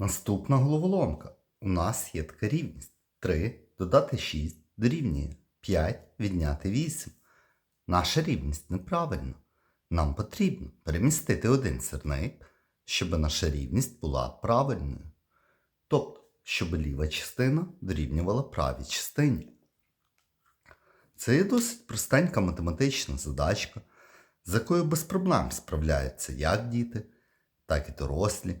Наступна головоломка. У нас є така рівність. 3 додати 6 дорівнює 5 відняти 8. Наша рівність неправильна. Нам потрібно перемістити один сірник, щоб наша рівність була правильною. Тобто, щоб ліва частина дорівнювала правій частині. Це є досить простенька математична задачка, з якою без проблем справляються як діти, так і дорослі.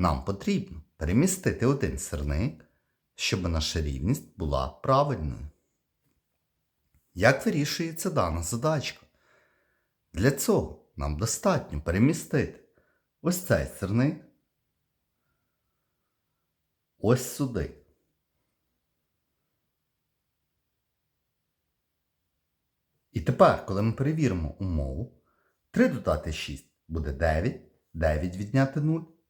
Нам потрібно перемістити один сирник, щоб наша рівність була правильною. Як вирішується дана задачка? Для цього нам достатньо перемістити ось цей сирник ось сюди. І тепер, коли ми перевіримо умову, 3 додати 6 буде 9, 9 відняти 0